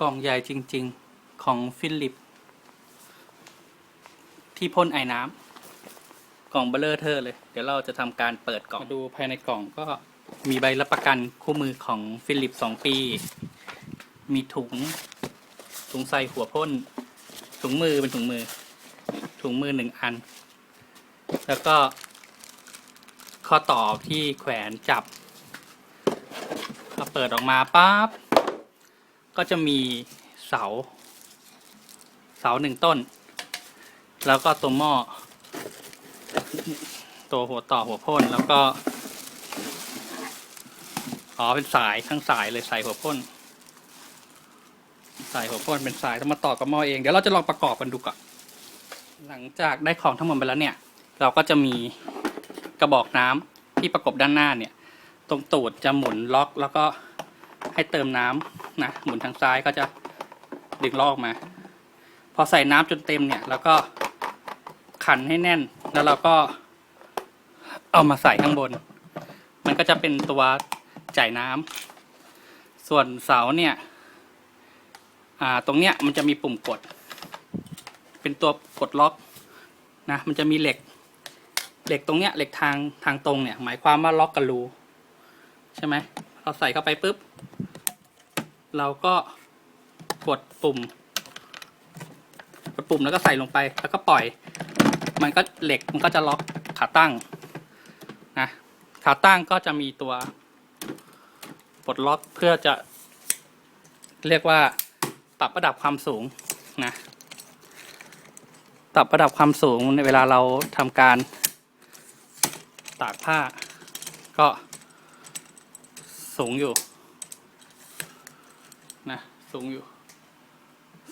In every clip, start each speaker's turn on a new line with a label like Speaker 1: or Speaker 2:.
Speaker 1: กล่องใหญ่จริง ๆ ของฟิลิป ที่พ่นไอ้น้ำกล่องเบลเลอร์เทอร์เลย เดี๋ยวเราจะทำการเปิดกล่องมาดูภายในกล่องก็มีใบรับประกันคู่มือของฟิลิปสองปี มีถุง ถุงใส่หัวพ่น ถุงมือเป็นถุงมือ ถุงมือหนึ่งอัน แล้วก็ข้อต่อที่แขวนจับพอเปิดออกมาปั๊บ ก็จะมีเสา เสาหนึ่งต้น แล้วก็ตัวหม้อ ตัวหัวต่อหัวพ่นแล้วก็ อ๋อเป็นสายทั้งสายเลยสายหัวพ่นสายหัวพ่นเป็นสายต้องมาต่อกับหม้อเอง เดี๋ยวเราจะลองประกอบกันดูก่อน หลังจากได้ของทั้งหมดไปแล้วเนี่ย เราก็จะมีกระบอกน้ำที่ประกบด้านหน้าเนี่ย ตรงตูดจะหมุนล็อกแล้วก็ ให้เติมน้ำนะหมุนทางซ้ายก็จะดึงลอกมา พอใส่น้ำจนเต็มเนี่ยแล้วก็ขันให้แน่น แล้วเราก็เอามาใส่ข้างบน มันก็จะเป็นตัวจ่ายน้ำส่วนเสาเนี่ยตรงเนี้ยมันจะมีปุ่มกด เป็นตัวกดล็อกนะมันจะมีเหล็กเหล็กตรงเนี้ยเหล็กทางทางตรงเนี่ย หมายความว่าล็อกกับรูใช่ไหมเราใส่เข้าไปปุ๊บ เราก็กดปุ่ม กดปุ่มแล้วก็ใส่ลงไปแล้วก็ปล่อย มันก็เหล็กมันก็จะล็อกขาตั้งนะขาตั้งก็จะมีตัวปลดล็อกเพื่อจะเรียกว่าปรับระดับความสูงนะปรับระดับความสูงในเวลาเราทำการตากผ้า ก็สูงอยู่ สูงอยู่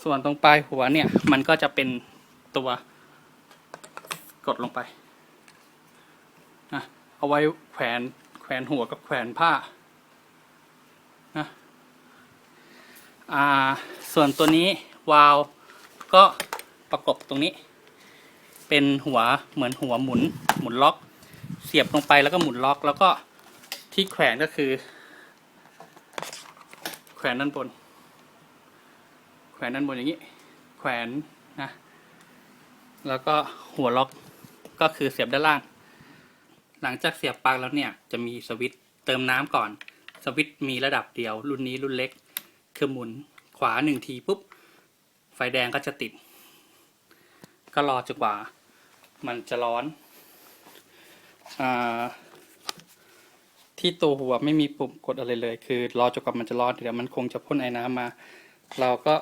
Speaker 1: ส่วนตรงปลายหัวเนี่ย มันก็จะเป็นตัวกดลงไปนะเอาไว้แขวนแขวนหัวกับแขวนผ้านะอ่าส่วนตัวนี้วาล์วก็ประกบตรงนี้ เป็นหัวเหมือนหัวหมุนหมุนล็อก เสียบลงไปแล้วก็หมุนล็อกแล้วก็ที่แขวนก็คือ แขวนด้านบน แขวนด้านบนอย่างนี้ แขวนนะ แล้วก็หัวล็อกก็คือเสียบด้านล่าง หลังจากเสียบปลั๊กแล้วเนี่ยจะมีสวิตช์เติมน้ำก่อน สวิตช์มีระดับเดียว รุ่นนี้รุ่นเล็ก คือหมุนขวาหนึ่งทีปุ๊บ ไฟแดงก็จะติด ก็รอจนกว่า มันจะร้อนอที่ตัวหัวไม่มีปุ่มกดอะไรเลย คือรอจนกว่ามันจะร้อนเดี๋ยวมันคงจะพ่นไอ้น้ำมา เราก็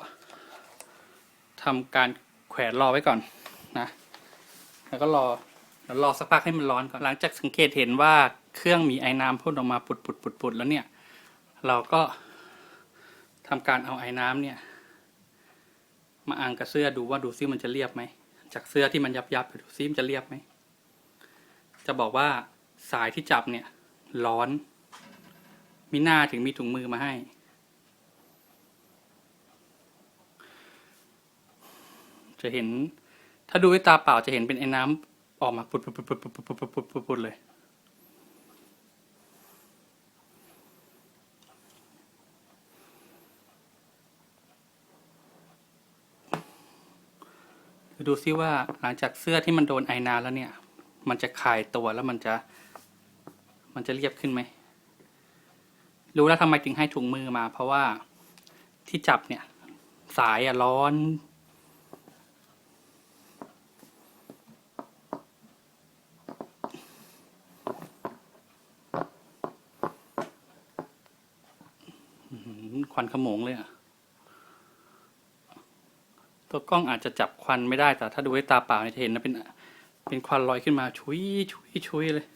Speaker 1: ทำการแขวนรอไว้ก่อนนะแล้วก็รอแล้วรอสักพักให้มันร้อนก่อนหลังจากสังเกตเห็นว่าเครื่องมีไอ้น้ำพ่นออกมาปุดปุดปุดปุดแล้วเนี่ย เราก็ทำการเอาไอ้น้ำเนี่ย มาอ่างกับเสื้อดูว่าดูซิมันจะเรียบไหมจากเสื้อที่มันยับยับๆดูซิมันจะเรียบไหมจะบอกว่าสายที่จับเนี่ย ร้อน มีหน้าถึงมีถุงมือมาให้ จะเห็น ถ้าดูด้วยตาเปล่าจะเห็นเป็นไอ้น้ำออกมาปุดปุดปุดปุดปุดปุดปุดปุดปุดปุดเลย ดูซิว่าหลังจากเสื้อที่มันโดนไอน้ำแล้วเนี่ย มันจะคลายตัวแล้วมันจะ มันจะเรียบขึ้นไหมรู้แล้วทำไมถึงให้ถุงมือมา เพราะว่าที่จับเนี่ย สายอะร้อน อื้อหือค วันขโมงเลยอะตัวกล้องอาจจะจับควันไม่ได้แต่ถ้าดูด้วยตาเปล่าเนี่ยจะเห็นนะเป็นเป็นควันลอยขึ้นมาชุยชุยชุยเลย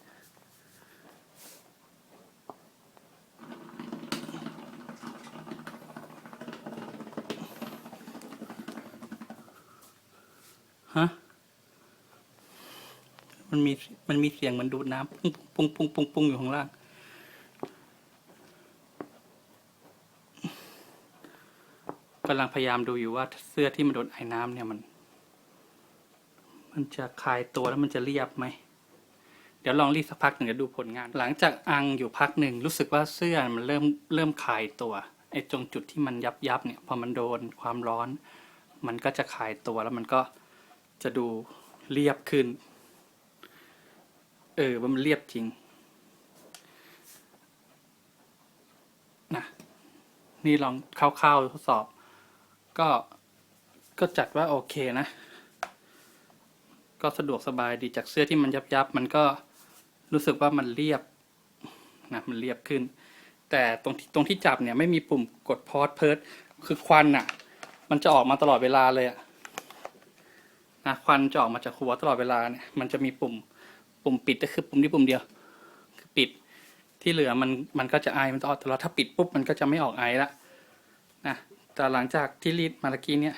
Speaker 1: ฮะมันมีมันมีเสียงเหมันดูดน้ำปุ้งปุ้งปุ้งปุ้งปุ้งอยู่ข้างล่าง กำลังพยายามดูอยู่ว่าเสื้อที่มันโดนไอ้น้ำเนี่ยมัน มันจะคลายตัวแล้วมันจะเรียบไหม เดี๋ยวลองรีดสักพักหนึ่งจะดูผลงาน หลังจากอังอยู่พักหนึ่งรู้สึกว่าเสื้อมันเริ่มเริ่มคลายตัวไอ้ตรงจุดที่มันยับยับเนี่ยพอมันโดนความร้อน มันก็จะคลายตัวแล้วมันก็จะดูเรียบขึ้น เออว่ามันเรียบจริงนะนี่ลองคร่าวๆทดสอบ ก็ก็จัดว่าโอเคนะ ก็สะดวกสบายดีจากเสื้อที่มันยับยับมันก็รู้สึกว่ามันเรียบนะมันเรียบขึ้น แต่ตรงที่ตรงที่จับเนี่ยไม่มีปุ่มกดพอสเพิร์ดคือควันอะ มันจะออกมาตลอดเวลาเลยอะนะควันจะออกมาจากหัวตลอดเวลาเนี่ยมันจะมีปุ่มปุ่มปิดก็คือปุ่มที่ปุ่มเดียว คือปิดที่เหลือมันมันก็จะไอมันจะออกตลอดถ้าปิดปุ๊บมันก็จะไม่ออกไอละนะ แต่หลังจากที่รีดมาตะกี้เนี่ย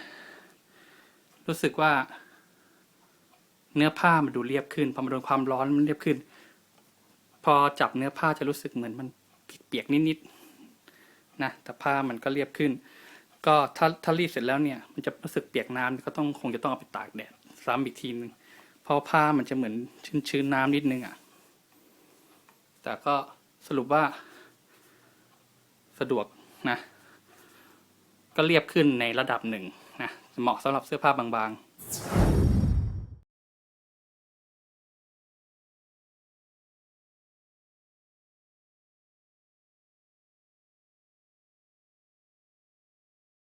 Speaker 1: รู้สึกว่า เนื้อผ้ามันดูเรียบขึ้นพอมาโดนความร้อนมันเรียบขึ้น พอจับเนื้อผ้าจะรู้สึกเหมือนมันเปียกนิดๆนะแต่ผ้ามันก็เรียบขึ้น ก็ถ้าถ้ารีดเสร็จแล้วเนี่ย มันจะรู้สึกเปียกน้ำก็ต้องคงจะต้องเอาไปตากแดดซ้ำอีกทีนึงเพราะผ้ามันจะเหมือนชื้นชื้นๆน้ำนิดนึงอะแต่ก็สรุปว่าสะดวกนะ ก็เรียบขึ้นในระดับหนึ่งนะเหมาะสำหรับเสื้อผ้าบางๆ